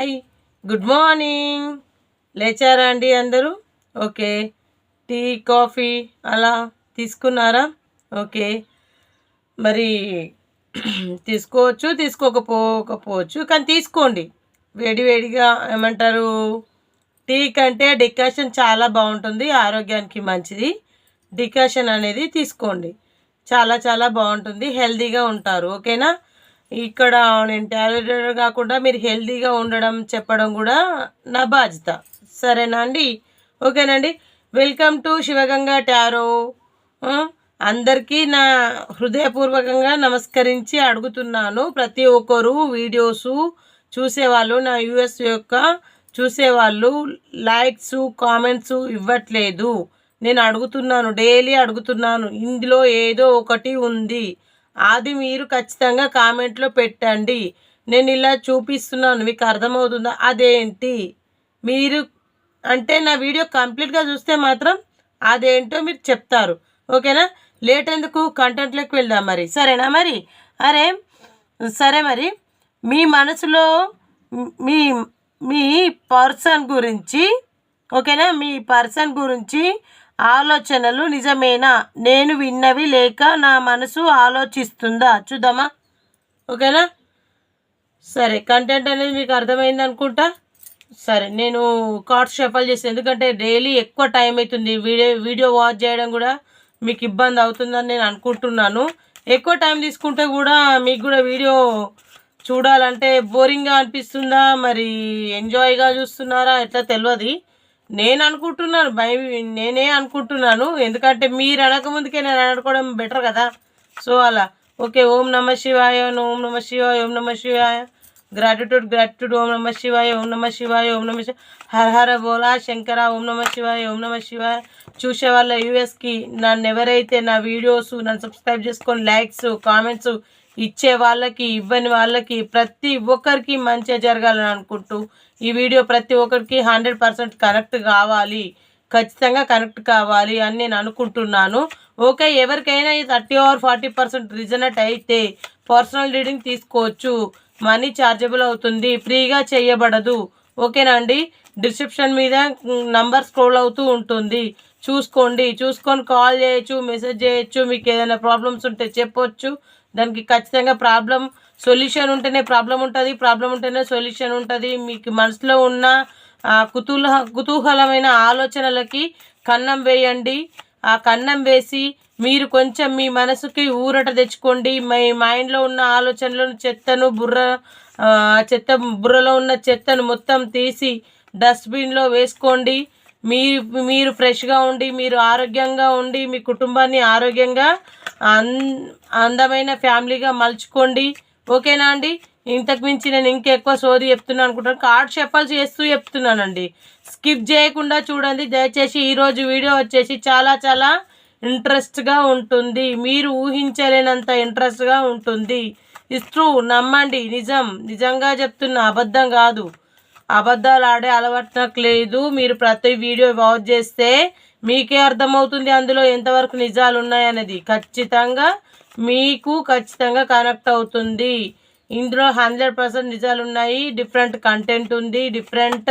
Hi. Good morning. లేచారా అండి అందరూ? Okay. Tea coffee అలా తీసుకున్నారా? ఓకే. మరి తీసుకోవచ్చు తీసుకోకపోకపోవచ్చు కానీ తీసుకోండి. వేడి వేడిగా ఏమంటారు టీ కంటే డికాషన్ చాలా బాగుంటుంది ఆరోగ్యానికి మంచిది. డికాషన్ అనేది తీసుకోండి. చాలా చాలా బాగుంటుంది హెల్తీగా ఉంటారు. ఓకేనా? ఇక్కడ నేను టాబ్లెట్ కాకుండా మీరు హెల్తీగా ఉండడం చెప్పడం కూడా నా బాధ్యత. సరేనా అండి? ఓకేనండి వెల్కమ్ టు శివగంగా టారో అందరికీ నా హృదయపూర్వకంగా నమస్కరించి అడుగుతున్నాను. ప్రతి ఒక్కరు వీడియోసు చూసేవాళ్ళు నా యూఎస్ యొక్క చూసేవాళ్ళు లైక్స్ కామెంట్స్ ఇవ్వట్లేదు. నేను అడుగుతున్నాను డైలీ అడుగుతున్నాను. ఇందులో ఏదో ఒకటి ఉంది. అది మీరు ఖచ్చితంగా కామెంట్లో పెట్టండి. నేను ఇలా చూపిస్తున్నాను మీకు అర్థమవుతుందా? అదేంటి? మీరు అంటే నా వీడియో కంప్లీట్గా చూస్తే మాత్రం అదేంటో మీరు చెప్తారు. ఓకేనా? లేట్ ఎందుకు? కంటెంట్లోకి వెళ్దాం మరి. సరేనా మరి? అరే సరే మరి. మీ మనసులో మీ మీ పర్సన్ గురించి ఓకేనా? మీ పర్సన్ గురించి ఆలోచనలు నిజమేనా? నేను విన్నవి లేక నా మనసు ఆలోచిస్తుందా? చూద్దామా? ఓకేనా? సరే కంటెంట్ అనేది మీకు అర్థమైంది అనుకుంటా? సరే నేను కార్డ్స్ షఫల్ చేసి ఎందుకంటే డైలీ ఎక్కువ టైం అవుతుంది. వీడియో వీడియో వాచ్ చేయడం కూడా మీకు ఇబ్బంది అవుతుందని నేను అనుకుంటున్నాను. ఎక్కువ టైం తీసుకుంటే కూడా మీకు కూడా వీడియో చూడాలంటే బోరింగ్గా అనిపిస్తుందా? మరి ఎంజాయ్గా చూస్తున్నారా? ఎట్లా తెలియదు. నేను అనుకుంటున్నాను బై నేనే అనుకుంటున్నాను. ఎందుకంటే మీరు అనకముందుకే నేను అనుకోవడం బెటర్ కదా. సో అలా. ఓకే ఓం నమ శివాయ ఓం నమ శివాయ ఓం నమ శివాయ. గ్రాటిట్యూడ్ గ్రాటిట్యూడ్ ఓం నమ శివాయ ఓం నమ శివాయ ఓం నమ శివాయ. హర హర బోలా శంకర ఓం నమ శివాయ ఓం నమ శివాయ. చూసే వాళ్ళ యూఎస్కి నన్ను ఎవరైతే నా వీడియోస్ నన్ను సబ్స్క్రైబ్ చేసుకొని లైక్స్ కామెంట్స్ ఇచ్చే వాళ్ళకి ఇవ్వని వాళ్ళకి ప్రతి ఒక్కరికి మంచిగా జరగాలని అనుకుంటూ ఈ వీడియో ప్రతి ఒక్కరికి హండ్రెడ్ పర్సెంట్ కనెక్ట్ కావాలి. ఖచ్చితంగా కనెక్ట్ కావాలి అని నేను అనుకుంటున్నాను. ఓకే ఎవరికైనా ఈ thirty or forty percent resonate అయితే పర్సనల్ రీడింగ్ తీసుకోవచ్చు. మనీ ఛార్జబుల్ అవుతుంది ఫ్రీగా చేయబడదు. ఓకేనా అండి? డిస్క్రిప్షన్ మీద నంబర్ స్క్రోల్ అవుతూ ఉంటుంది. చూసుకోండి. చూసుకొని కాల్ చేయొచ్చు మెసేజ్ చేయొచ్చు మీకు ఏదైనా ప్రాబ్లమ్స్ ఉంటే చెప్పొచ్చు. దానికి ఖచ్చితంగా ప్రాబ్లం సొల్యూషన్ ఉంటేనే ప్రాబ్లం ఉంటుంది ప్రాబ్లం ఉంటేనే సొల్యూషన్ ఉంటుంది. మీకు మనసులో ఉన్న కుతూహ కుతూహల కుతూహలమైన ఆలోచనలకి కన్నం వేయండి. ఆ కన్నం వేసి మీరు కొంచెం మీ మనసుకి ఊరట తెచ్చుకోండి. మీ మైండ్లో ఉన్న ఆలోచనలను చెత్తను బుర్ర చెత్త బుర్రలో ఉన్న చెత్తను మొత్తం తీసి డస్ట్బిన్లో వేసుకోండి. మీరు మీరు ఫ్రెష్గా ఉండి మీరు ఆరోగ్యంగా ఉండి మీ కుటుంబాన్ని ఆరోగ్యంగా అందమైన ఫ్యామిలీగా మలుచుకోండి. ఓకేనా అండి? ఇంతకు మించి నేను ఇంకెక్కువ సోది చెప్తున్నాను అనుకుంటాను కార్డ్ షఫల్ చేస్తూ చెప్తున్నానండి. స్కిప్ చేయకుండా చూడండి. దయచేసి ఈరోజు వీడియో వచ్చేసి చాలా చాలా ఇంట్రెస్ట్గా ఉంటుంది. మీరు ఊహించలేనంత ఇంట్రెస్ట్గా ఉంటుంది. ఇస్ట్రూ నమ్మండి. నిజం. నిజంగా చెప్తున్నా. అబద్ధం కాదు. అబద్ధాలు ఆడే అలవాటు నాకు లేదు. మీరు ప్రతి వీడియో వాచ్ చేస్తే మీకే అర్థమవుతుంది అందులో ఎంతవరకు నిజాలు ఉన్నాయనేది. ఖచ్చితంగా మీకు ఖచ్చితంగా కనెక్ట్ అవుతుంది. ఇందులో హండ్రెడ్ పర్సెంట్ నిజాలు ఉన్నాయి. డిఫరెంట్ కంటెంట్ ఉంది. డిఫరెంట్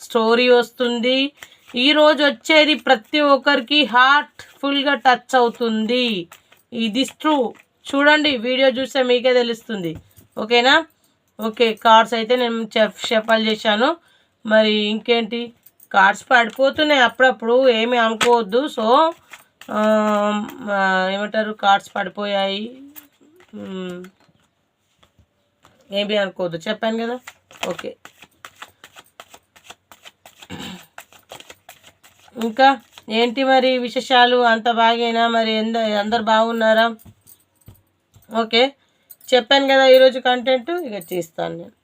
స్టోరీ వస్తుంది. ఈరోజు వచ్చేది ప్రతి ఒక్కరికి హార్ట్ఫుల్గా టచ్ అవుతుంది. ఇది ట్రూ చూడండి వీడియో చూస్తే మీకే తెలుస్తుంది. ఓకేనా? ఓకే కార్డ్స్ అయితే నేను చెఫ్ షఫల్ చేశాను. మరి ఇంకేంటి? కార్డ్స్ పడిపోతున్నాయి అప్పుడప్పుడు ఏమీ అనుకోవద్దు. సో ఏమంటారు కార్డ్స్ పడిపోయాయి. ఏమి అనుకోవద్దు. చెప్పాను కదా? ఓకే. ఇంకా ఏంటి మరి విశేషాలు? అంత బాగేనా మరి? ఎంద అందరు బాగున్నారా? ఓకే. చెప్పాను కదా ఈరోజు కంటెంట్ ఇక చేస్తాను నేను.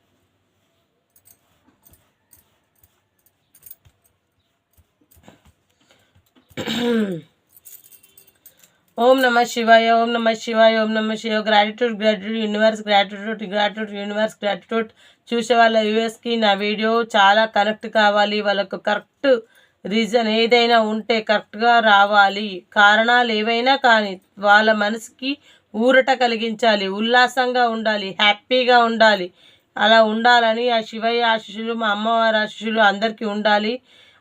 ఓం నమ శివాయ ఓం నమ శివాయ ఓం నమ Shiva gratitude gratitude universe gratitude gratitude universe gratitude చూసే వాళ్ళ యూఎస్కి నా వీడియో చాలా కనెక్ట్ కావాలి. వాళ్ళకు కరెక్ట్ రీజన్ ఏదైనా ఉంటే కరెక్ట్గా రావాలి. కారణాలు ఏవైనా కానీ వాళ్ళ మనసుకి ఊరట కలిగించాలి. ఉల్లాసంగా ఉండాలి. హ్యాపీగా ఉండాలి. అలా ఉండాలని ఆ శివయ్య ఆశీస్సులు మా అమ్మవారి ఆశీస్సులు అందరికీ ఉండాలి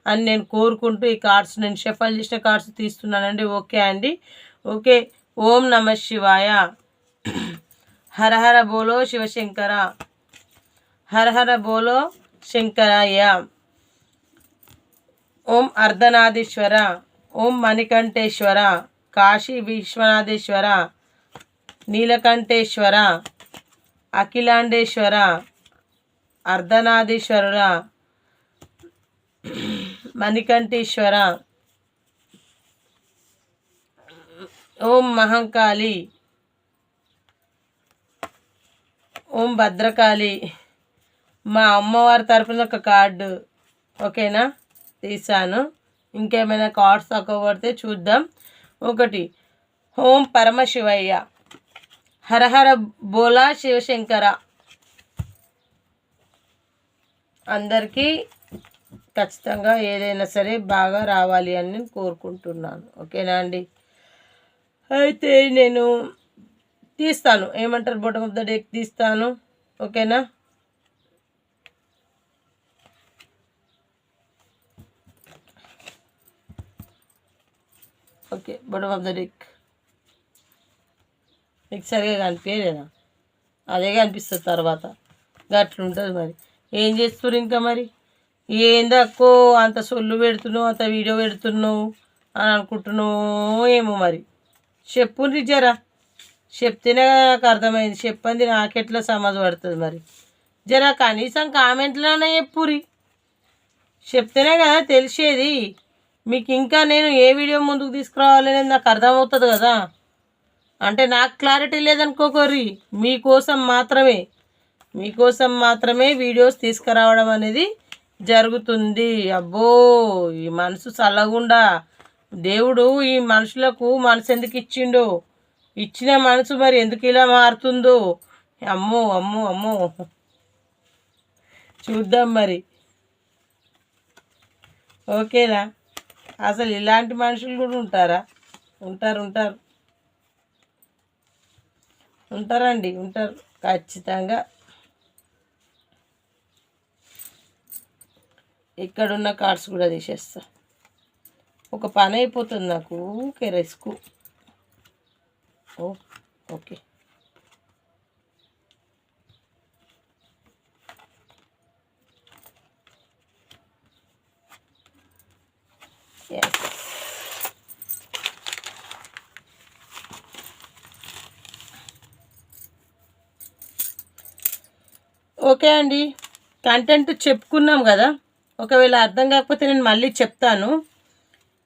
అని నేను కోరుకుంటూ ఈ కార్డ్స్ నేను షఫల్ చేసిన కార్డ్స్ తీస్తున్నానండి. ఓకే అండి. ఓకే. ఓం నమ శివాయ. హర హర బోలో శివశంకర. హర హర బోలో శంకరాయ. ఓం అర్ధనాథేశ్వర ఓం మణికంఠేశ్వర. కాశీ విశ్వనాథేశ్వర. నీలకంఠేశ్వర. అఖిలాండేశ్వర. అర్ధనాథేశ్వరుల మణికంఠేశ్వర. ఓం మహంకాళి. ఓం భద్రకాళి. మా అమ్మవారి తరపున ఒక కార్డు ఓకేనా? తీసాను. ఇంకేమైనా కార్డ్స్ తక్కువపడితే చూద్దాం. ఒకటి ఓం పరమశివయ్య హరహర బోలా శివశంకర. అందరికీ ఖచ్చితంగా ఏదైనా సరే బాగా రావాలి అని నేను కోరుకుంటున్నాను. ఓకేనా అండి? అయితే నేను తీస్తాను. ఏమంటారు? బొటమ్ ఆఫ్ ద డేక్ తీస్తాను. ఓకేనా? Okay bottom of the deck మీకు సరిగా కనిపించలేదా? అదే కనిపిస్తుంది తర్వాత. గట్లుంటుంది మరి. ఏం చేస్తున్నారు ఇంకా మరి? ఏందక్కో అంత సొల్లు పెడుతున్నావు అంత వీడియో పెడుతున్నావు అని అనుకుంటున్నావు ఏమో మరి. చెప్పుండ్రి జరా. చెప్తేనే నాకు అర్థమైంది. చెప్పండి నాకెట్లా సమాజ పడుతుంది మరి. జరా కనీసం కామెంట్లోనే చెప్పురి చెప్తేనే కదా తెలిసేది. మీకు ఇంకా నేను ఏ వీడియో ముందుకు తీసుకురావాలనేది నాకు అర్థమవుతుంది కదా. అంటే నాకు క్లారిటీ లేదనుకోకర్రి. మీకోసం మాత్రమే. మీకోసం మాత్రమే వీడియోస్ తీసుకురావడం అనేది జరుగుతుంది. అబ్బో ఈ మనసు చల్లగుండా. దేవుడు ఈ మనుషులకు మనసు ఎందుకు ఇచ్చిండో? ఇచ్చిన మనసు మరి ఎందుకు ఇలా మారుతుందో? అమ్మో అమ్మో అమ్మో. చూద్దాం మరి. ఓకేనా? అసలు ఇలాంటి మనుషులు కూడా ఉంటారా? ఉంటారు ఉంటారు. ఉంటారండి ఉంటారు. ఖచ్చితంగా. ఇక్కడున్న కార్డ్స్ కూడా తీసేస్తా. ఒక పని అయిపోతుంది నాకు ఊకే రిస్క్. ఓ ఓకే. ఓకే అండి. కంటెంట్ చెప్పుకున్నాం కదా. ఒకవేళ అర్థం కాకపోతే నేను మళ్ళీ చెప్తాను.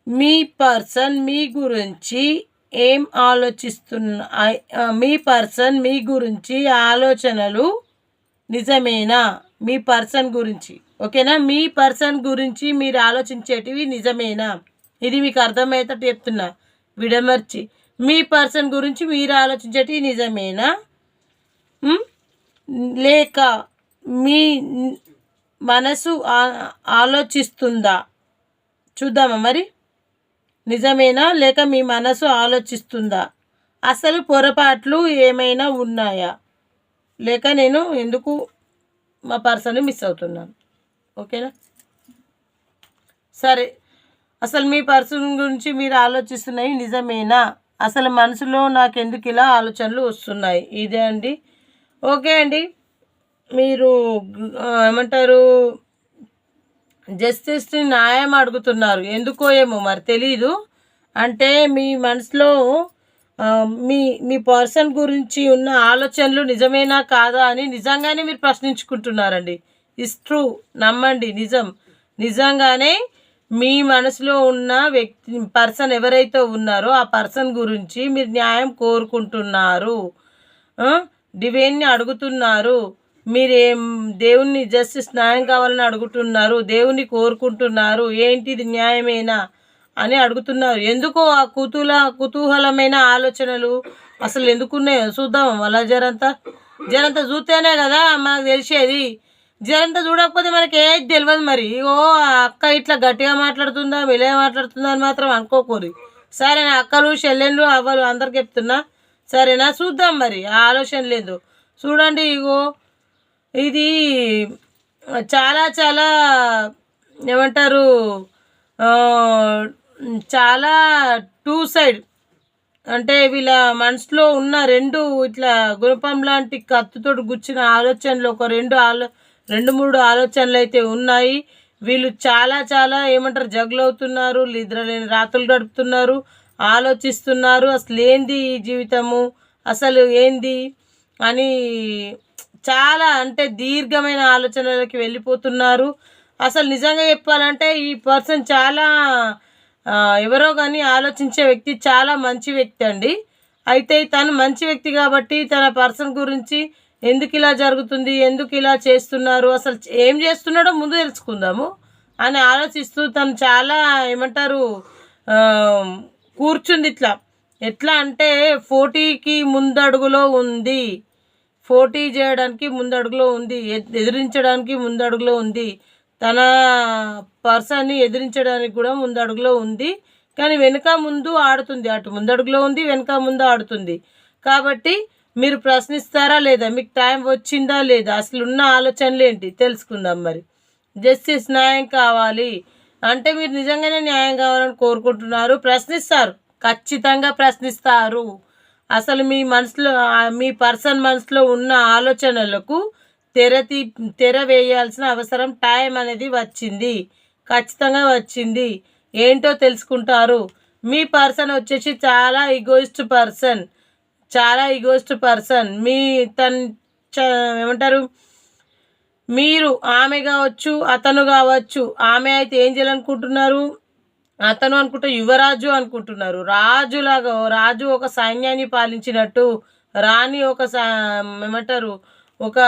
మీ పర్సన్ మీ గురించి ఏం ఆలోచిస్తున్న మీ పర్సన్ మీ గురించి ఆలోచనలు నిజమేనా? మీ పర్సన్ గురించి. ఓకేనా? మీ పర్సన్ గురించి మీరు ఆలోచించేటివి నిజమేనా? ఇది మీకు అర్థమయ్యేటట్టు చెప్తున్నా. విడమర్చి. మీ పర్సన్ గురించి మీరు ఆలోచించేటివి నిజమేనా? లేక మీ మనసు ఆలోచిస్తుందా? చూద్దామా మరి? నిజమేనా లేక మీ మనసు ఆలోచిస్తుందా? అసలు పొరపాట్లు ఏమైనా ఉన్నాయా? లేక నేను ఎందుకు మా పర్సన్ మిస్ అవుతున్నాను? ఓకేనా? సరే. అసలు మీ పర్సన్ గురించి మీరు ఆలోచిస్తున్నాయి నిజమేనా? అసలు మనసులో నాకు ఎందుకు ఇలా ఆలోచనలు వస్తున్నాయి? ఇదే అండి. ఓకే అండి. మీరు ఏమంటారు? జస్టిస్ని న్యాయం అడుగుతున్నారు. ఎందుకో ఏమో మరి తెలీదు. అంటే మీ మనసులో మీ మీ పర్సన్ గురించి ఉన్న ఆలోచనలు నిజమేనా కాదా అని నిజంగానే మీరు ప్రశ్నించుకుంటున్నారండి. ఇస్ ట్రూ నమ్మండి. నిజం. నిజంగానే మీ మనసులో ఉన్న వ్యక్తి పర్సన్ ఎవరైతే ఉన్నారో ఆ పర్సన్ గురించి మీరు న్యాయం కోరుకుంటున్నారు. ఆ, డివైన్ని అడుగుతున్నారు. మీరేం దేవుణ్ణి జస్టిస్ న్యాయం కావాలని అడుగుతున్నారు? దేవుణ్ణి కోరుకుంటున్నారు? ఏంటి ఇది న్యాయమేనా అని అడుగుతున్నారు. ఎందుకో ఆ కుతూల కుతూహలమైన ఆలోచనలు అసలు ఎందుకున్నాయో చూద్దాం. అలా జరంతా జరంతా చూస్తేనే కదా మనకు తెలిసేది. జరంతా చూడకపోతే మనకి ఏది తెలియదు మరి. ఓ ఆ అక్క ఇట్లా గట్టిగా మాట్లాడుతుందా విలే మాట్లాడుతుందా అని మాత్రం అనుకోకూరి సరే నా అక్కలు చెల్లెళ్ళు అవ్వలు అందరికి చెప్తున్నా. సరేనా చూద్దాం మరి. ఆ ఆలోచన లేదు. చూడండి ఇగో ఇది చాలా చాలా ఏమంటారు చాలా టూ సైడ్ అంటే వీళ్ళ మనసులో ఉన్న రెండు ఇట్లా గుణపం లాంటి కత్తుతోటి గుచ్చిన ఆలోచనలు ఒక రెండు ఆలో రెండు మూడు ఆలోచనలు అయితే ఉన్నాయి. వీళ్ళు చాలా చాలా ఏమంటారు జగులు నిద్రలేని రాత్రులు గడుపుతున్నారు ఆలోచిస్తున్నారు. అసలు ఏంది ఈ జీవితము? అసలు ఏంది? అని చాలా అంటే దీర్ఘమైన ఆలోచనలకి వెళ్ళిపోతున్నారు. అసలు నిజంగా చెప్పాలంటే ఈ పర్సన్ చాలా ఎవరో కానీ ఆలోచించే వ్యక్తి చాలా మంచి వ్యక్తి అండి. అయితే తను మంచి వ్యక్తి కాబట్టి తన పర్సన్ గురించి ఎందుకు ఇలా జరుగుతుంది ఎందుకు ఇలా చేస్తున్నారు అసలు ఏం చేస్తున్నాడో ముందు తెలుసుకుందాము అని ఆలోచిస్తూ తను చాలా ఏమంటారు కూర్చుంది ఇట్లా. ఎట్లా అంటే ఫోర్టీకి ముందడుగులో ఉంది. పోటీ చేయడానికి ముందడుగులో ఉంది ఎదిరించడానికి ముందడుగులో ఉంది. తన పర్సన్ని ఎదిరించడానికి కూడా ముందడుగులో ఉంది. కానీ వెనుక ముందు ఆడుతుంది అటు ముందడుగులో ఉంది వెనుక ముందు ఆడుతుంది. కాబట్టి మీరు ప్రశ్నిస్తారా లేదా? మీకు టైం వచ్చిందా లేదా? అసలు ఉన్న ఆలోచనలు ఏంటి? తెలుసుకుందాం మరి. జస్టిస్ న్యాయం కావాలి అంటే మీరు నిజంగానే న్యాయం కావాలని కోరుకుంటున్నారు. ప్రశ్నిస్తారు ఖచ్చితంగా ప్రశ్నిస్తారు. అసలు మీ మనసులో మీ పర్సన్ మనసులో ఉన్న ఆలోచనలకు తెర తీ తెర వేయాల్సిన అవసరం టైం అనేది వచ్చింది. ఖచ్చితంగా వచ్చింది. ఏంటో తెలుసుకుంటారు. మీ పర్సన్ వచ్చేసి చాలా ఈగోయిస్ట్ పర్సన్. చాలా ఈగోయిస్ట్ పర్సన్. మీ తన్ చ- ఏమంటారు? మీరు ఆమె కావచ్చు అతను కావచ్చు ఆమె అయితే ఏం చేయాలనుకుంటున్నారు? అతను అనుకుంటే యువరాజు అనుకుంటున్నారు. రాజులాగా రాజు ఒక సైన్యాన్ని పాలించినట్టు రాణి ఒక సా- ఏమంటారు ఒక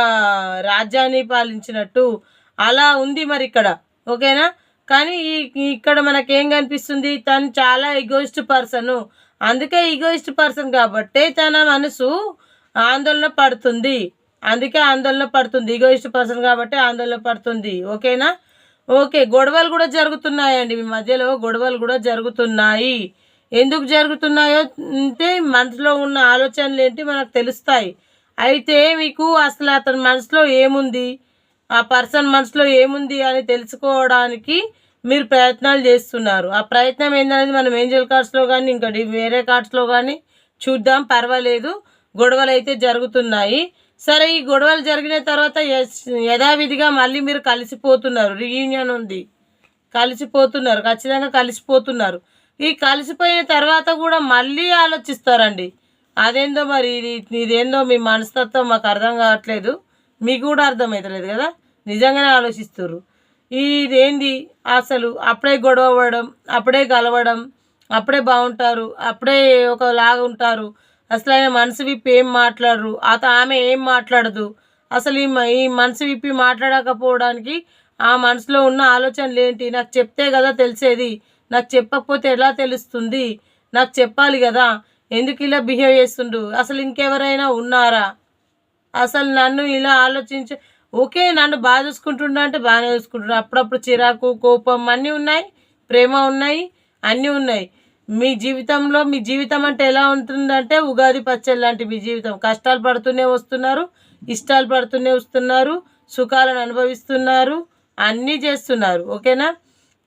రాజ్యాన్ని పాలించినట్టు అలా ఉంది మరి ఇక్కడ. ఓకేనా? కానీ ఈ ఇక్కడ మనకేం కనిపిస్తుంది? తను చాలా ఈగోయిస్ట్ పర్సన్ అందుకే ఈగోయిస్ట్ పర్సన్ కాబట్టే తన మనసు ఆందోళన పడుతుంది. అందుకే ఆందోళన పడుతుంది. ఈగోయిస్ట్ పర్సన్ కాబట్టి ఆందోళన పడుతుంది. ఓకేనా? ఓకే గొడవలు కూడా జరుగుతున్నాయండి. మీ మధ్యలో గొడవలు కూడా జరుగుతున్నాయి. ఎందుకు జరుగుతున్నాయో అంటే మనసులో ఉన్న ఆలోచనలు ఏంటి మనకు తెలుస్తాయి. అయితే మీకు అసలు అతని మనసులో ఏముంది? ఆ పర్సన్ మనసులో ఏముంది అని తెలుసుకోవడానికి మీరు ప్రయత్నాలు చేస్తున్నారు. ఆ ప్రయత్నం ఏంటనేది మనం ఏంజల్ కార్డ్స్లో కానీ ఇంకా వేరే కార్డ్స్లో కానీ చూద్దాం పర్వాలేదు. గొడవలు అయితే జరుగుతున్నాయి. సరే ఈ గొడవలు జరిగిన తర్వాత యస్- యథావిధిగా మళ్ళీ మీరు కలిసిపోతున్నారు. రీయూనియన్ ఉంది. కలిసిపోతున్నారు. ఖచ్చితంగా కలిసిపోతున్నారు. ఈ కలిసిపోయిన తర్వాత కూడా మళ్ళీ ఆలోచిస్తారండి. అదేందో మరి ఇది ఇదేందో మీ మనస్తత్వం మాకు అర్థం కావట్లేదు. మీకు కూడా అర్థమవుతలేదు కదా? నిజంగానే ఆలోచిస్తారు ఇదేంది? అసలు అప్పుడే గొడవ పడడం అప్పుడే కలవడం అప్పుడే బాగుంటారు అప్పుడే ఒకలాగా ఉంటారు. అసలు ఆయన మనసు విప్పి ఏం మాట్లాడరు? అత ఆమె ఏం మాట్లాడదు? అసలు ఈ మ- ఈ మనసు విప్పి మాట్లాడకపోవడానికి ఆ మనసులో ఉన్న ఆలోచనలు ఏంటి? నాకు చెప్తే కదా తెలిసేది. నాకు చెప్పకపోతే ఎలా తెలుస్తుంది? నాకు చెప్పాలి కదా. ఎందుకు ఇలా బిహేవ్ చేస్తుండు అసలు ఇంకెవరైనా ఉన్నారా? అసలు నన్ను ఇలా ఆలోచించ ఓకే నన్ను బాగా చూసుకుంటుండ అంటే బాగానే చూసుకుంటున్నా అప్పుడప్పుడు చిరాకు కోపం అన్నీ ఉన్నాయి. ప్రేమ ఉన్నాయి. అన్నీ ఉన్నాయి. మీ జీవితంలో మీ జీవితం అంటే ఎలా ఉంటుందంటే ఉగాది పచ్చడి లాంటి మీ జీవితం. కష్టాలు పడుతూనే వస్తున్నారు ఇష్టాలు పడుతూనే వస్తున్నారు సుఖాలను అనుభవిస్తున్నారు అన్నీ చేస్తున్నారు. ఓకేనా?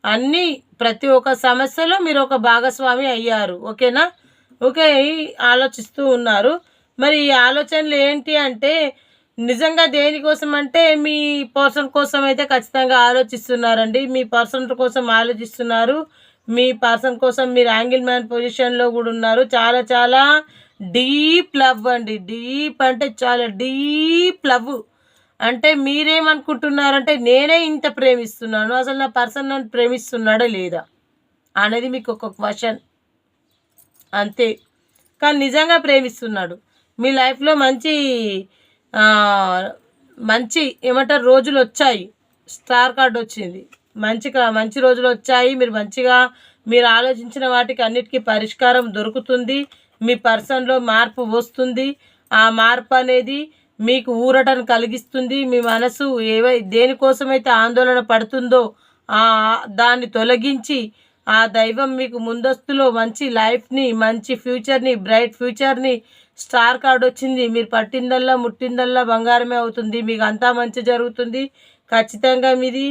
అన్నీ ప్రతి ఒక్క సమస్యలో మీరు ఒక భాగస్వామి అయ్యారు. ఓకేనా? ఓకే ఆలోచిస్తూ ఉన్నారు. మరి ఈ ఆలోచనలు ఏంటి అంటే నిజంగా దేనికోసం అంటే మీ పర్సన్ కోసం అయితే ఖచ్చితంగా ఆలోచిస్తున్నారండి. మీ పర్సన్ కోసం ఆలోచిస్తున్నారు. మీ పర్సన్ కోసం మీరు యాంగిల్ మ్యాన్ పొజిషన్లో కూడా ఉన్నారు. చాలా చాలా డీప్ లవ్ అండి. డీప్ అంటే చాలా డీప్ లవ్. అంటే మీరేమనుకుంటున్నారంటే నేనే ఇంత ప్రేమిస్తున్నాను. అసలు నా పర్సన్ నన్ను ప్రేమిస్తున్నాడా లేదా అనేది మీకు ఒక క్వశ్చన్. అంతే. కానీ నిజంగా ప్రేమిస్తున్నాడు. మీ లైఫ్లో మంచి మంచి ఏమంటారు రోజులు వచ్చాయి. స్టార్ కార్డ్ వచ్చింది. మంచిగా మంచి రోజులు వచ్చాయి. మీరు మంచిగా మీరు ఆలోచించిన వాటికి అన్నిటికీ పరిష్కారం దొరుకుతుంది. మీ పర్సన్లో మార్పు వస్తుంది. ఆ మార్పు అనేది మీకు ఊరటను కలిగిస్తుంది. మీ మనసు ఏవై దేనికోసమైతే ఆందోళన పడుతుందో ఆ దాన్ని తొలగించి ఆ దైవం మీకు ముందస్తులో మంచి లైఫ్ని మంచి ఫ్యూచర్ని బ్రైట్ ఫ్యూచర్ని స్టార్ కార్డ్ వచ్చింది. మీరు పట్టిందల్లా ముట్టిందల్లా బంగారమే అవుతుంది. మీకు అంతా మంచి జరుగుతుంది. ఖచ్చితంగా మీది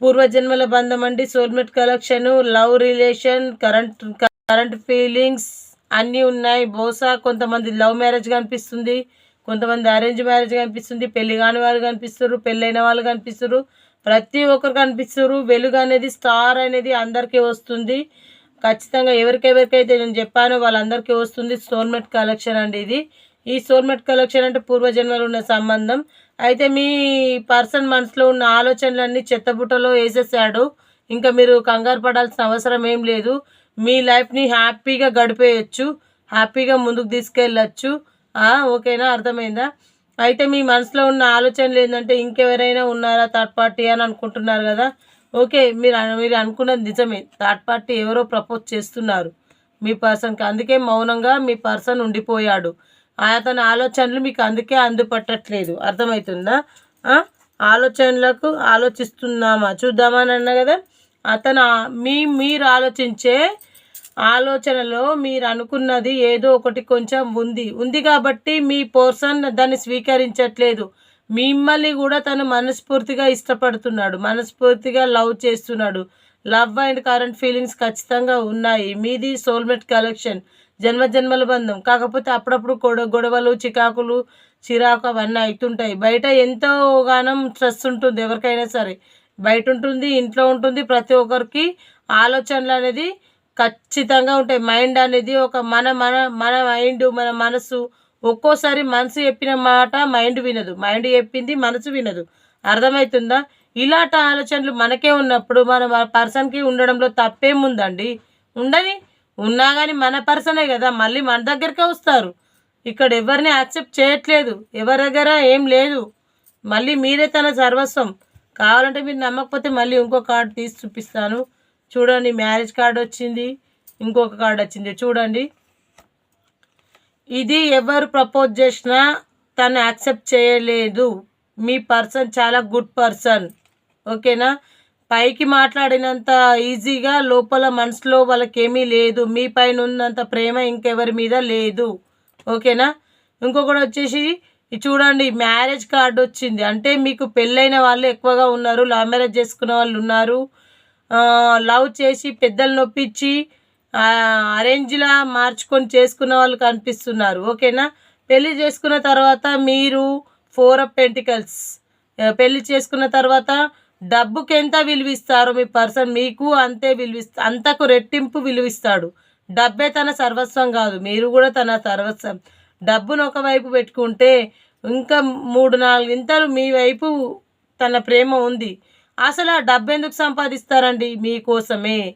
పూర్వజన్మల బంధం అండి soulmate collection love relation current current feelings అన్నీ ఉన్నాయి. బహుశా కొంతమంది లవ్ మ్యారేజ్ కనిపిస్తుంది కొంతమంది అరేంజ్ మ్యారేజ్ కనిపిస్తుంది పెళ్ళి కాని వాళ్ళు కనిపిస్తారు పెళ్ళైన వాళ్ళు కనిపిస్తారు ప్రతి ఒక్కరు కనిపిస్తారు. వెలుగు అనేది స్టార్ అనేది అందరికీ వస్తుంది. ఖచ్చితంగా ఎవరికెవరికైతే నేను చెప్పానో వాళ్ళందరికీ వస్తుంది సోల్మేట్ కలెక్షన్ అండి ఇది. ఈ సోల్మేట్ కలెక్షన్ అంటే పూర్వజన్మలో ఉన్న సంబంధం. అయితే మీ పర్సన్ మనసులో ఉన్న ఆలోచనలన్నీ చెత్తబుట్టలో వేసేసాడు. ఇంకా మీరు కంగారు పడాల్సిన అవసరం ఏం లేదు. మీ లైఫ్ని హ్యాపీగా గడిపేయచ్చు. హ్యాపీగా ముందుకు తీసుకెళ్ళచ్చు. ఓకేనా? అర్థమైందా? అయితే మీ మనసులో ఉన్న ఆలోచనలు ఏంటంటే ఇంకెవరైనా ఉన్నారా థర్డ్ పార్టీ అని అనుకుంటున్నారు కదా? ఓకే మీరు మీరు అనుకున్నది నిజమే. థర్డ్ పార్టీ ఎవరో ప్రపోజ్ చేస్తున్నారు మీ పర్సన్కి. అందుకే మౌనంగా మీ పర్సన్ ఉండిపోయాడు. అతని ఆలోచనలు మీకు అందుకే అందుపట్టట్లేదు. అర్థమవుతుందా? ఆలోచనలకు ఆలోచిస్తున్నామా? చూద్దామా అని అన్నా కదా? అతను మీ మీరు ఆలోచించే ఆలోచనలో మీరు అనుకున్నది ఏదో ఒకటి కొంచెం ఉంది. ఉంది కాబట్టి మీ పర్సన్ దాన్ని స్వీకరించట్లేదు. మిమ్మల్ని కూడా తను మనస్ఫూర్తిగా ఇష్టపడుతున్నాడు. మనస్ఫూర్తిగా లవ్ చేస్తున్నాడు. లవ్ అండ్ కరెంట్ ఫీలింగ్స్ ఖచ్చితంగా ఉన్నాయి. మీది సోల్మేట్ కలెక్షన్ జన్మ జన్మల బంధం. కాకపోతే అప్పుడప్పుడు గొడ గొడవలు చికాకులు చిరాకు అవన్నీ అవుతుంటాయి బయట ఎంతో గానం స్ట్రెస్ ఉంటుంది ఎవరికైనా సరే. బయట ఉంటుంది ఇంట్లో ఉంటుంది ప్రతి ఒక్కరికి ఆలోచనలు అనేది ఖచ్చితంగా ఉంటాయి. మైండ్ అనేది ఒక మన మన మన మైండ్ మన మనసు. ఒక్కోసారి మనసు చెప్పిన మాట మైండ్ వినదు. మైండ్ చెప్పింది మనసు వినదు. అర్థమవుతుందా ఇలాంటి ఆలోచనలు మనకే ఉన్నప్పుడు మన పర్సన్కి ఉండడంలో తప్పేముందండి? ఉండని ఉన్నా కానీ మన పర్సనే కదా మళ్ళీ మన దగ్గరికే వస్తారు. ఇక్కడ ఎవరిని యాక్సెప్ట్ చేయట్లేదు ఎవరి దగ్గర ఏం లేదు. మళ్ళీ మీరే తన సర్వస్వం. కావాలంటే మీరు నమ్మకపోతే మళ్ళీ ఇంకో కార్డు తీసి చూపిస్తాను. చూడండి మ్యారేజ్ కార్డు వచ్చింది ఇంకొక కార్డు వచ్చింది చూడండి. ఇది ఎవరు ప్రపోజ్ చేసినా తను యాక్సెప్ట్ చేయలేదు. మీ పర్సన్ చాలా గుడ్ పర్సన్. ఓకేనా? పైకి మాట్లాడినంత ఈజీగా లోపల మనసులో వాళ్ళకేమీ లేదు. మీ పైన ఉన్నంత ప్రేమ ఇంకెవరి మీద లేదు. ఓకేనా? ఇంకొకటి వచ్చేసి ఇది చూడండి మ్యారేజ్ కార్డు వచ్చింది. అంటే మీకు పెళ్ళైన వాళ్ళు ఎక్కువగా ఉన్నారు లవ్ మ్యారేజ్ చేసుకున్న వాళ్ళు ఉన్నారు. లవ్ చేసి పెద్దలు నొప్పించి అరేంజ్లా మార్చుకొని చేసుకున్న వాళ్ళు కనిపిస్తున్నారు. ఓకేనా? పెళ్ళి చేసుకున్న తర్వాత మీరు ఫోర్ ఆఫ్ పెంటికల్స్. పెళ్ళి చేసుకున్న తర్వాత డబ్బుకి ఎంత విలువిస్తారో మీ పర్సన్ మీకు అంతే విలువిస్తా అంతకు రెట్టింపు విలువిస్తాడు. డబ్బే తన సర్వస్వం కాదు. మీరు కూడా తన సర్వస్వం. డబ్బును ఒకవైపు పెట్టుకుంటే ఇంకా మూడు నాలుగు ఇంతలు మీ వైపు తన ప్రేమ ఉంది. అసలు ఆ డబ్బు ఎందుకు సంపాదిస్తారండి మీకోసమే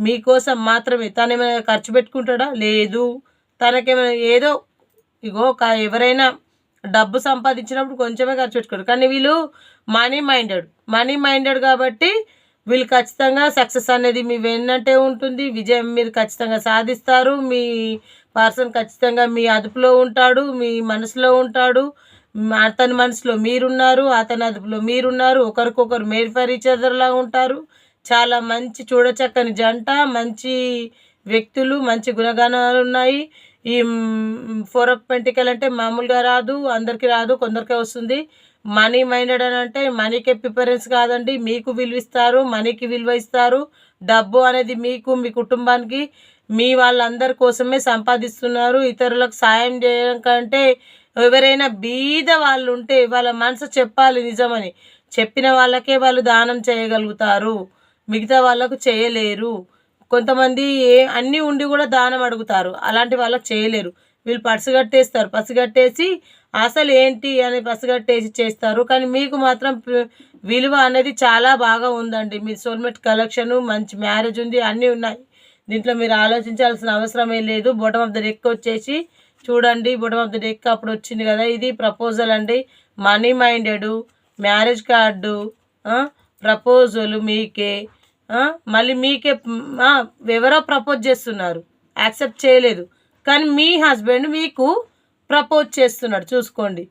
మీకోసం మాత్రమే. తను ఏమైనా ఖర్చు పెట్టుకుంటాడా? లేదు. తనకేమైనా ఏదో ఇగో కా- ఎవరైనా డబ్బు సంపాదించినప్పుడు కొంచెమే ఖర్చు పెట్టుకోరు. కానీ వీళ్ళు మనీ మైండెడ్ మనీ మైండెడ్ కాబట్టి వీళ్ళు ఖచ్చితంగా సక్సెస్ అనేది మీ వెన్నంటే ఉంటుంది. విజయం మీరు ఖచ్చితంగా సాధిస్తారు. మీ పర్సన్ ఖచ్చితంగా మీ అదుపులో ఉంటాడు మీ మనసులో ఉంటాడు. అతని మనసులో మీరున్నారు అతని అదుపులో మీరున్నారు. ఒకరికొకరు మేడ్ ఫర్ ఈచ్ అదర్లా ఉంటారు. చాలా మంచి చూడచక్కని జంట మంచి వ్యక్తులు మంచి గుణగణాలు ఉన్నాయి. ఈ ఫోర్ ఆఫ్ పెంటికల్ అంటే మామూలుగా రాదు అందరికీ రాదు కొందరికే వస్తుంది. మనీ మైండెడ్ అని అంటే మనీకే ప్రిఫరెన్స్ కాదండి. మీకు విలువ ఇస్తారు మనీకి విలువ ఇస్తారు. డబ్బు అనేది మీకు మీ కుటుంబానికి మీ వాళ్ళందరి కోసమే సంపాదిస్తున్నారు. ఇతరులకు సాయం చేయడం కంటే ఎవరైనా బీద వాళ్ళు ఉంటే వాళ్ళ మనసు చెప్పాలి నిజమని. చెప్పిన వాళ్ళకే వాళ్ళు దానం చేయగలుగుతారు. మిగతా వాళ్ళకు చేయలేరు. కొంతమంది ఏ అన్నీ ఉండి కూడా దానం అడుగుతారు. అలాంటి వాళ్ళకి చేయలేరు. వీళ్ళు పసుగట్టేస్తారు పసుగట్టేసి అసలు ఏంటి అని పసుగట్టేసి చేస్తారు. కానీ మీకు మాత్రం విలువ అనేది చాలా బాగా ఉందండి. మీ సోల్మేట్ కలెక్షన్ మంచి మ్యారేజ్ ఉంది అన్నీ ఉన్నాయి. దీంట్లో మీరు ఆలోచించాల్సిన అవసరమే లేదు. బొటమ్ ఆఫ్ ద డెక్ వచ్చేసి చూడండి. బొటమ్ ఆఫ్ ద డెక్ అప్పుడు వచ్చింది కదా. ఇది ప్రపోజల్ అండి. Money minded marriage card proposal మీకే. మళ్ళీ మీకే ఎవరో ప్రపోజ్ చేస్తున్నారు. యాక్సెప్ట్ చేయలేదు. కానీ మీ హస్బెండ్ మీకు ప్రపోజ్ చేస్తున్నాడు. చూసుకోండి.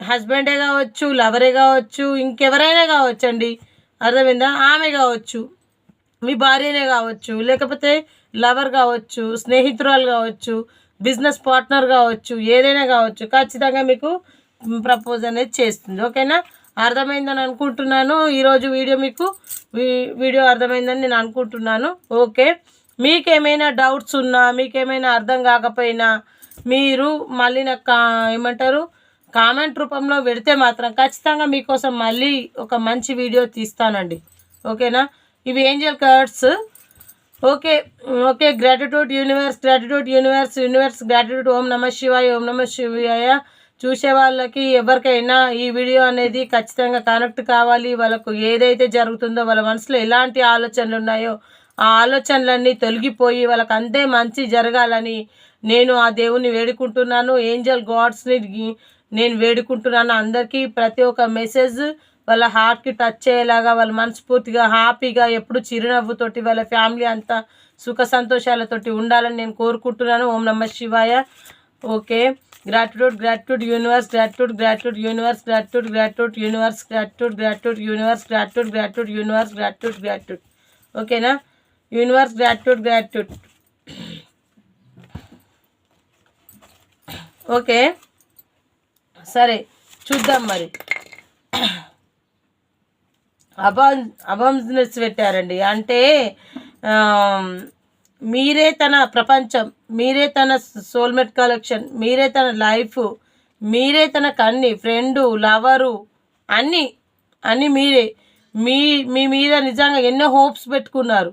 హస్బెండే కావచ్చు లవరే కావచ్చు ఇంకెవరైనా కావచ్చు అండి అర్థమైందా? ఆమె కావచ్చు మీ భార్యనే కావచ్చు లేకపోతే లవర్ కావచ్చు స్నేహితురాలు కావచ్చు బిజినెస్ పార్ట్నర్ కావచ్చు ఏదైనా కావచ్చు ఖచ్చితంగా మీకు ప్రపోజ్ అనేది చేస్తుంది. ఓకేనా? అర్థమైందని అనుకుంటున్నాను. ఈరోజు వీడియో మీకు వీడియో అర్థమైందని నేను అనుకుంటున్నాను. ఓకే. మీకేమైనా డౌట్స్ ఉన్నా మీకేమైనా అర్థం కాకపోయినా మీరు మళ్ళీ నాకు ఏమంటారు? కామెంట్ రూపంలో పెడితే మాత్రం ఖచ్చితంగా మీకోసం మళ్ళీ ఒక మంచి వీడియో తీస్తానండి. ఓకేనా? ఇవి angel cards. Okay. Okay. Gratitude universe gratitude universe universe gratitude Om నమ శివాయ ఓం నమ శివాయ. చూసే వాళ్ళకి ఎవరికైనా ఈ వీడియో అనేది ఖచ్చితంగా కనెక్ట్ కావాలి. వాళ్ళకు ఏదైతే జరుగుతుందో వాళ్ళ మనసులో ఎలాంటి ఆలోచనలు ఉన్నాయో ఆ ఆలోచనలన్నీ తొలగిపోయి వాళ్ళకి అంతే మంచి జరగాలని నేను ఆ దేవుని వేడుకుంటున్నాను. ఏంజల్ గాడ్స్ని నేను వేడుకుంటున్నాను. అందరికీ ప్రతి ఒక్క మెసేజ్ వాళ్ళ హార్ట్కి టచ్ అయ్యేలాగా వాళ్ళ మనస్ఫూర్తిగా హ్యాపీగా ఎప్పుడు చిరునవ్వుతోటి వాళ్ళ ఫ్యామిలీ అంతా సుఖ సంతోషాలతోటి ఉండాలని నేను కోరుకుంటున్నాను. ఓం నమ శివాయ. Okay. Gratitude gratitude universe gratitude gratitude universe gratitude gratitude universe gratitude gratitude universe gratitude gratitude universe gratitude gratitude ఓకేనా యూనివర్స్ గ్రాటిట్యూడ్ గ్రాటిట్యూడ్ ఓకే సరే చూద్దాం మరి అబౌ అబౌన్స్నెస్ పెట్టారండి అంటే మీరే తన ప్రపంచం మీరే తన సోల్మేట్ కలెక్షన్ మీరే తన లైఫ్ మీరే తన కన్ని ఫ్రెండు లవరు అన్నీ అన్నీ మీరే. మీ మీ మీద నిజంగా ఎన్నో హోప్స్ పెట్టుకున్నారు.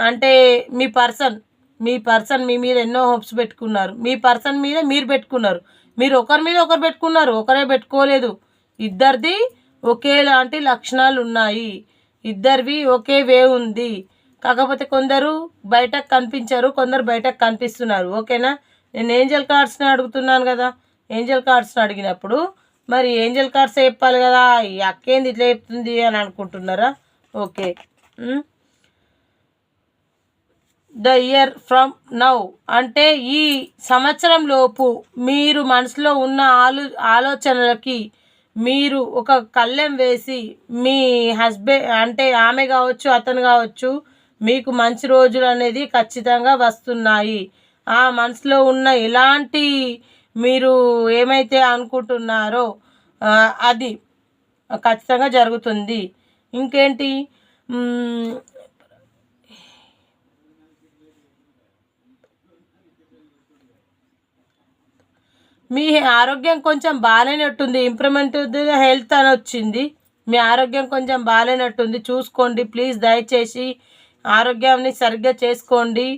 అంటే మీ పర్సన్ మీ పర్సన్ మీ మీద ఎన్నో హోప్స్ పెట్టుకున్నారు. మీ పర్సన్ మీద మీరు పెట్టుకున్నారు. మీరు ఒకరి మీద ఒకరు పెట్టుకున్నారు ఒకరే పెట్టుకోలేదు. ఇద్దరిది ఒకేలాంటి లక్షణాలు ఉన్నాయి ఇద్దరివి ఒకే వే ఉంది. కాకపోతే కొందరు బయటకు కనిపించారు కొందరు బయటకు కనిపిస్తున్నారు. ఓకేనా? నేను ఏంజల్ కార్డ్స్ని అడుగుతున్నాను కదా. ఏంజల్ కార్డ్స్ని అడిగినప్పుడు మరి ఏంజల్ కార్డ్స్ చెప్పాలి కదా ఈ అక్కేంది ఇట్లా చెప్తుంది అని అనుకుంటున్నారా? Okay. The year from now. అంటే ఈ సంవత్సరం లోపు మీరు మనసులో ఉన్న ఆలో ఆలోచనలకి మీరు ఒక కళ్ళెం వేసి మీ హస్బెండ్ అంటే ఆమె కావచ్చు అతను కావచ్చు మీకు మంచి రోజులు అనేది ఖచ్చితంగా వస్తున్నాయి. ఆ మనసులో ఉన్న ఎలాంటి మీరు ఏమైతే అనుకుంటున్నారో అది ఖచ్చితంగా జరుగుతుంది. ఇంకేంటి? మీ ఆరోగ్యం కొంచెం బాగాలేనట్టుంది. ఇంప్రూవ్మెంట్ హెల్త్ అని వచ్చింది. మీ ఆరోగ్యం కొంచెం బాగాలేనట్టుంది. చూసుకోండి ప్లీజ్ దయచేసి ఆరోగ్యాన్ని సరిగ్గా చేసుకోండి.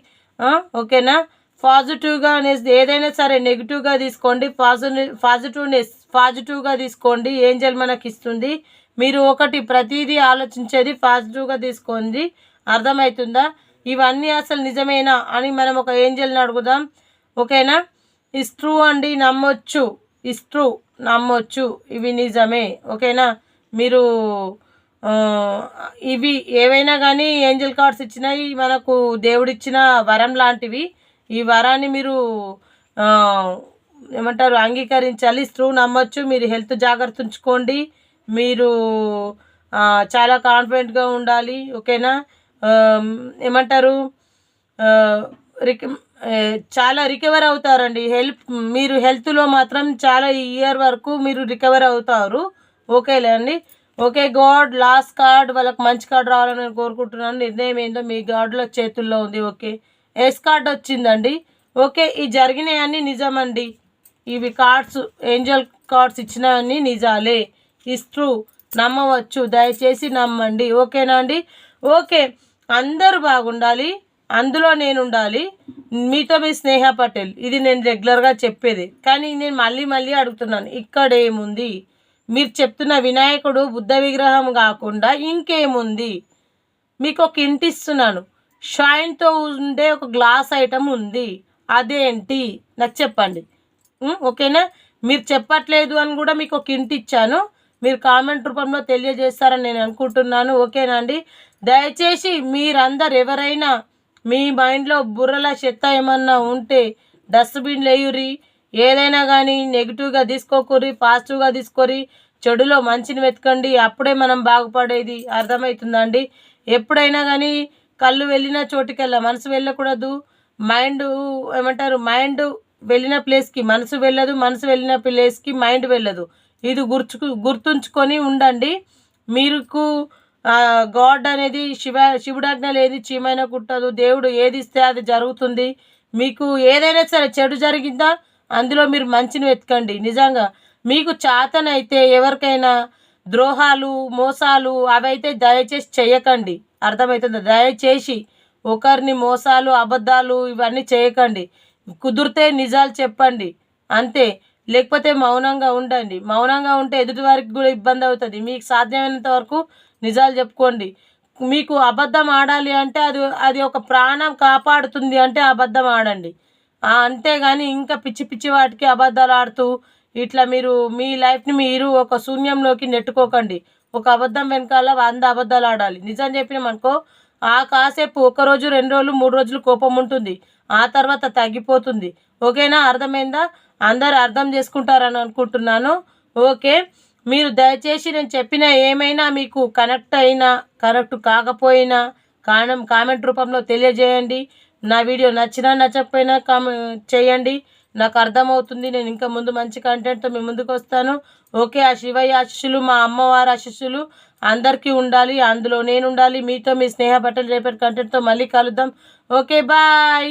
ఓకేనా? పాజిటివ్గా అనేది ఏదైనా సరే నెగిటివ్గా తీసుకోండి. పాజిటివ్ పాజిటివ్నెస్ పాజిటివ్గా తీసుకోండి. ఏంజల్ మనకి ఇస్తుంది మీరు ఒకటి ప్రతిదీ ఆలోచించేది పాజిటివ్గా తీసుకోండి. అర్థమవుతుందా ఇవన్నీ అసలు నిజమేనా అని మనం ఒక ఏంజల్ని అడుగుదాం. ఓకేనా? ఇస్ట్రూ అండి నమ్మొచ్చు. ఇస్ట్రూ నమ్మొచ్చు. ఇవి నిజమే. ఓకేనా? మీరు ఇవి ఏవైనా కానీ ఏంజల్ కార్డ్స్ ఇచ్చినాయి మనకు దేవుడిచ్చిన వరం లాంటివి. ఈ వరాన్ని మీరు ఏమంటారు అంగీకరించాలి స్త్రూ నమ్మొచ్చు మీరు హెల్త్ జాగ్రత్త ఉంచుకోండి మీరు చాలా కాన్ఫిడెంట్గా ఉండాలి ఓకేనా? ఏమంటారు రిక చాలా రికవర్ అవుతారండి. హెల్ప్ మీరు హెల్త్లో మాత్రం చాలా ఇయర్ వరకు మీరు రికవర్ అవుతారు. ఓకేలే అండి. ఓకే గాడ్ లాస్ట్ కార్డ్ వాళ్ళకి మంచి కార్డు రావాలని నేను కోరుకుంటున్నాను. నిర్ణయం ఏందో మీ గాడ్ల చేతుల్లో ఉంది ఓకే? ఎస్ కార్డ్ వచ్చిందండి. ఓకే ఈ జరిగినవన్నీ నిజమండి. ఇవి కార్డ్స్ ఏంజల్ కార్డ్స్ ఇచ్చినవన్నీ నిజాలే. ఇస్ ట్రూ నమ్మవచ్చు. దయచేసి నమ్మండి. ఓకేనా అండి? ఓకే అందరూ బాగుండాలి. అందులో నేను ఉండాలి మీతో మీ స్నేహ పటేల్. ఇది నేను రెగ్యులర్గా చెప్పేది. కానీ నేను మళ్ళీ మళ్ళీ అడుగుతున్నాను. ఇక్కడ ఏముంది మీరు చెప్తున్న వినాయకుడు బుద్ధ విగ్రహం కాకుండా ఇంకేముంది? మీకు ఒక ఇంటి ఇస్తున్నాను. షైన్తో ఉండే ఒక గ్లాస్ ఐటమ్ ఉంది. అదేంటి? నాకు చెప్పండి. ఓకేనా? మీరు చెప్పట్లేదు అని కూడా మీకు ఒక ఇంటి ఇచ్చాను. మీరు కామెంట్ రూపంలో తెలియజేస్తారని నేను అనుకుంటున్నాను. ఓకేనా అండి? దయచేసి మీరందరు ఎవరైనా మీ మైండ్లో బుర్రల చెత్త ఏమన్నా ఉంటే డస్ట్బిన్ లేయురి ఏదైనా కానీ నెగిటివ్గా తీసుకోకూరి పాజిటివ్గా తీసుకోరి చెడులో మంచిని వెతకండి అప్పుడే మనం బాగుపడేది అర్థమవుతుందండి ఎప్పుడైనా కానీ కళ్ళు వెళ్ళిన చోటుకెళ్ళ మనసు వెళ్ళకూడదు. మైండ్ ఏమంటారు? మైండ్ వెళ్ళిన ప్లేస్కి మనసు వెళ్ళదు మనసు వెళ్ళిన ప్లేస్కి మైండ్ వెళ్ళదు. ఇది గుర్చు గుర్తుంచుకొని ఉండండి. మీకు గాడ్ అనేది శివ శివుడాజ్ఞలు ఏది చీమైన కుట్టదు దేవుడు ఏది ఇస్తే అది జరుగుతుంది. మీకు ఏదైనా సరే చెడు జరిగిందా అందులో మీరు మంచిని వెతకండి. నిజంగా మీకు చాతనైతే ఎవరికైనా ద్రోహాలు మోసాలు అవైతే దయచేసి చేయకండి. అర్థమవుతుంది? దయచేసి ఒకరిని మోసాలు అబద్ధాలు ఇవన్నీ చేయకండి. కుదిరితే నిజాలు చెప్పండి. అంతే. లేకపోతే మౌనంగా ఉండండి. మౌనంగా ఉంటే ఎదుటి వారికి కూడా ఇబ్బంది అవుతుంది. మీకు సాధ్యమైనంత వరకు నిజాలు చెప్పుకోండి. మీకు అబద్ధం ఆడాలి అంటే అది అది ఒక ప్రాణం కాపాడుతుంది అంటే అబద్ధం ఆడండి. అంతేగాని ఇంకా పిచ్చి పిచ్చి వాటికి అబద్ధాలు ఆడుతూ ఇట్లా మీరు మీ లైఫ్ని మీరు ఒక శూన్యంలోకి నెట్టుకోకండి. ఒక అబద్ధం వెనకాల వంద అబద్ధాలు ఆడాలి. నిజం చెప్పినామనుకో ఆ కాసేపు ఒక రోజు రెండు రోజులు మూడు రోజులు కోపం ఉంటుంది. ఆ తర్వాత తగ్గిపోతుంది. ఓకేనా? అర్థమైందా? అందరు అర్థం చేసుకుంటారని అనుకుంటున్నాను. ఓకే. మీరు దయచేసి నేను చెప్పిన ఏమైనా మీకు కనెక్ట్ అయినా కరెక్ట్ కాకపోయినా కానం కామెంట్ రూపంలో తెలియజేయండి. నా వీడియో నచ్చినా నచ్చకపోయినా కామె చేయండి. నాకు అర్థమవుతుంది. నేను ఇంకా ముందు మంచి కంటెంట్తో మీ ముందుకు వస్తాను. ఓకే ఆ శివయ్య ఆశిష్యులు మా అమ్మవారి ఆశిష్యులు అందరికీ ఉండాలి. అందులో నేను ఉండాలి. మీతో మీ స్నేహ బట్టలు రేపటి కంటెంట్తో మళ్ళీ కలుద్దాం. Okay bye.